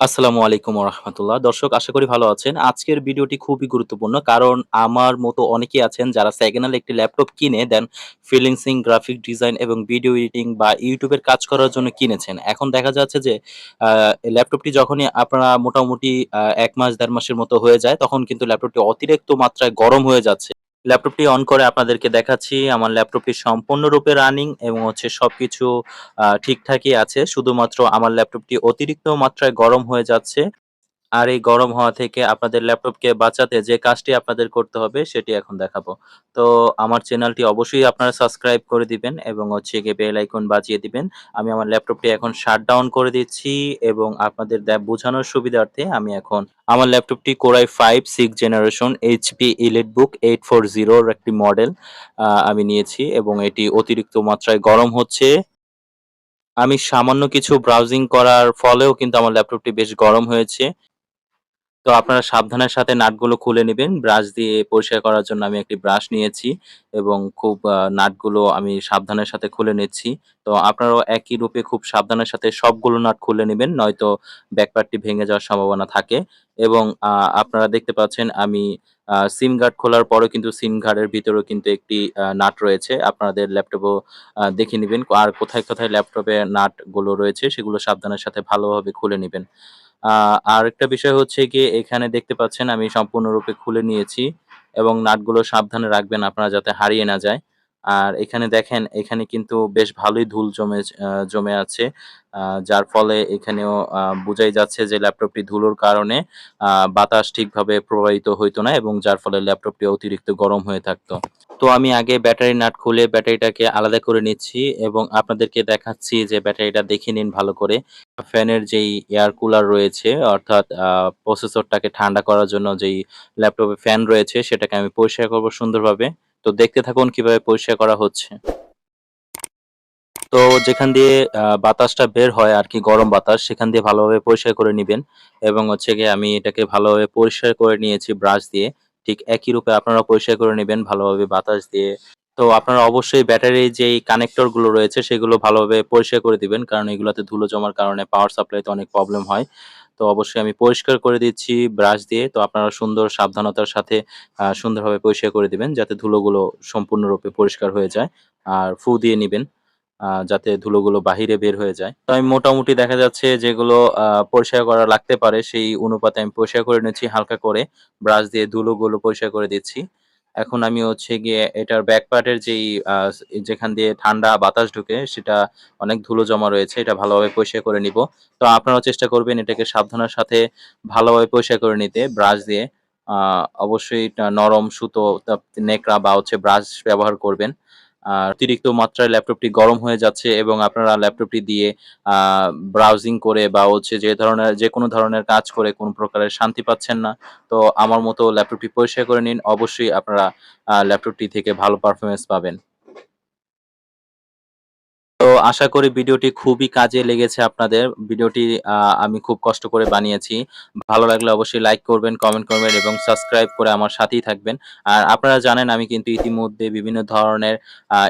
আসসালামু আলাইকুম রহমতুল্লাহ দর্শক, আশা করি ভালো আছেন। আজকের ভিডিওটি খুবই গুরুত্বপূর্ণ কারণ আমার মতো অনেকেই আছেন যারা সেকেন্ড একটি ল্যাপটপ কিনে দেন ফ্রিল্যান্সিং গ্রাফিক ডিজাইন এবং ভিডিও এডিটিং বা ইউটিউবের কাজ করার জন্য কিনেছেন। এখন দেখা যাচ্ছে যে ল্যাপটপটি যখনই আপনারা মোটামুটি এক মাস, দেড় মাসের মতো হয়ে যায়, তখন কিন্তু ল্যাপটপটি অতিরিক্ত মাত্রায় গরম হয়ে যাচ্ছে। ল্যাপটপটি অন করে আপনাদেরকে দেখাচ্ছি। আমার ল্যাপটপটি সম্পূর্ণরূপে রানিং এবং হচ্ছে সবকিছু ঠিকঠাকই আছে। শুধুমাত্র আমার ল্যাপটপটি অতিরিক্ত মাত্রায় গরম হয়ে যাচ্ছে। আর এই গরম হওয়া থেকে আপনাদের ল্যাপটপকে বাঁচাতে যে কাজটি আপনাদের করতে হবে সেটি এখন দেখাবো। তো আমার চ্যানেলটি অবশ্যই আপনারা সাবস্ক্রাইব করে দিবেন এবং হচ্ছে গিয়ে বেল আইকন বাজিয়ে দিবেন। আমি আমার ল্যাপটপটি এখন শাট ডাউন করে দিচ্ছি এবং আপনাদের বোঝানোর সুবিধার্থে আমি এখন আমার ল্যাপটপটি core i five six generation HP elite book eight four জিরোর একটি মডেল আমি নিয়েছি এবং এটি অতিরিক্ত মাত্রায় গরম হচ্ছে। আমি সামান্য কিছু ব্রাউজিং করার ফলেও কিন্তু আমার ল্যাপটপটি বেশ গরম হয়েছে। তো আপনারা সাবধানের সাথে নাটগুলো খুলে নিবেন। ব্রাশ দিয়ে পরিষ্কার করার জন্য আমি একটি ব্রাশ নিয়েছি এবং খুব নাটগুলো আমি সাবধানের সাথে খুলে নিচ্ছি। তো আপনারাও একই রূপে খুব সাবধানের সাথে সবগুলো নাট খুলে নিবেন। নয়তো ব্যাকপার্টটি ভেঙে যাওয়ার সম্ভাবনা থাকে এবং আপনারা দেখতে পাচ্ছেন আমি সিম গার্ড খোলার পরেও কিন্তু সিম গার্ডের ভিতরেও কিন্তু একটি নাট রয়েছে। আপনাদের ল্যাপটপেও দেখে নিবেন। আর কোথায়, কোথায় ল্যাপটপে নাটগুলো রয়েছে সেগুলো সাবধানের সাথে ভালোভাবে খুলে নিবেন। আ আরেকটা বিষয় হচ্ছে গিয়ে এখানে দেখতে পাচ্ছেন আমি সম্পূর্ণরূপে খুলে নিয়েছি এবং নাটগুলো সাবধানে রাখবেন আপনারা যাতে হারিয়ে না যায়। আর এখানে দেখেন, এখানে কিন্তু বেশ ভালোই ধুল জমে জমে আছে। যার ফলে এখানেও বোঝাই যাচ্ছে যে ল্যাপটপটি ধুলোর কারণে বাতাস ঠিকভাবে প্রবাহিত হইতো না এবং যার ফলে ল্যাপটপটি অতিরিক্ত গরম হয়ে থাকতো। তো আমি আগে ব্যাটারি নাট খুলে ব্যাটারিটাকে আলাদা করে নিচ্ছি এবং আপনাদেরকে দেখাচ্ছি যে ব্যাটারিটা দেখে নিন ভালো করে। ফ্যানের যেই এয়ার কুলার রয়েছে, অর্থাৎ প্রসেসরটাকে ঠান্ডা করার জন্য যেই ল্যাপটপে ফ্যান রয়েছে, সেটাকে আমি পরিষ্কার করব সুন্দরভাবে। তো দেখতে থাকুন কীভাবে পরিষ্কার করা হচ্ছে। তো যেখান দিয়ে বাতাসটা বের হয় আর কি, গরম বাতাস, সেখান দিয়ে ভালোভাবে পরিষ্কার করে নিবেন এবং হচ্ছে গিয়ে আমি এটাকে ভালোভাবে পরিষ্কার করে নিয়েছি ব্রাশ দিয়ে। ঠিক একই রূপে আপনারা পরিষ্কার করে নিবেন ভালোভাবে বাতাস দিয়ে। তো আপনারা অবশ্যই ব্যাটারির যেই কানেক্টরগুলো রয়েছে, সেগুলো ভালোভাবে পরিষ্কার করে দিবেন। কারণ এগুলাতে ধুলো জমার কারণে পাওয়ার সাপ্লাইতে অনেক প্রবলেম হয়। তো অবশ্যই আমি পরিষ্কার করে দিচ্ছি ব্রাশ দিয়ে। তো আপনারা সুন্দর সাবধানতার সাথে সুন্দরভাবে পরিষ্কার করে দিবেন যাতে ধুলোগুলো সম্পূর্ণরূপে পরিষ্কার হয়ে যায়। আর ফু দিয়ে নিবেন। যাতে ধুলোগুলো বাহিরে বের হয়ে যায়। তো আমি মোটামুটি দেখা যাচ্ছে যেগুলো পরিষ্কার করা লাগতে পারে সেই অনুপাতে আমি পরিষ্কার করে নিচ্ছি, হালকা করে। ব্রাশ দিয়ে ধুলোগুলো পরিষ্কার করে দিচ্ছি। এখন আমি হচ্ছে গিয়ে এটার ব্যাক পার্টের যেই যেখান দিয়ে ঠান্ডা বাতাস ঢুকে সেটা অনেক ধুলো জমা রয়েছে। এটা ভালোভাবে পরিষ্কার করে নিব তো আপনারাও চেষ্টা করবেন এটাকে সাবধানের সাথে ভালোভাবে পরিষ্কার করে নিতে ব্রাশ দিয়ে। অবশ্যই নরম সুতো নেকড়া বা হচ্ছে ব্রাশ ব্যবহার করবেন। অতিরিক্ত মাত্রায় ল্যাপটপটি গরম হয়ে যাচ্ছে এবং আপনারা ল্যাপটপটি দিয়ে ব্রাউজিং করে বা হচ্ছে যে ধরনের, যে কোনো ধরনের কাজ করে কোনো প্রকারের শান্তি পাচ্ছেন না। তো আমার মতো ল্যাপটপটি পরিষ্কার করে নিন। অবশ্যই আপনারা ল্যাপটপটি থেকে ভালো পারফরমেন্স পাবেন। আশা করি ভিডিওটি খুবই কাজে লেগেছে আপনাদের। ভিডিওটি আমি খুব কষ্ট করে বানিয়েছি। ভালো লাগলে অবশ্যই লাইক করবেন, কমেন্ট করবেন এবং সাবস্ক্রাইব করে আমার সাথেই থাকবেন। আর আপনারা জানেন আমি কিন্তু ইতিমধ্যে বিভিন্ন ধরনের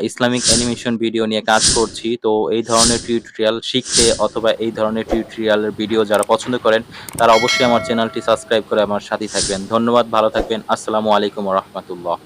ইসলামিক অ্যানিমেশন ভিডিও নিয়ে কাজ করছি। তো এই ধরনের টিউটোরিয়াল শিখতে অথবা এই ধরনের টিউটোরিয়ালের ভিডিও যারা পছন্দ করেন তারা অবশ্যই আমার চ্যানেলটি সাবস্ক্রাইব করে আমার সাথেই থাকবেন। ধন্যবাদ, ভালো থাকবেন। আসসালামু আলাইকুম রাহমাতুল্লাহ।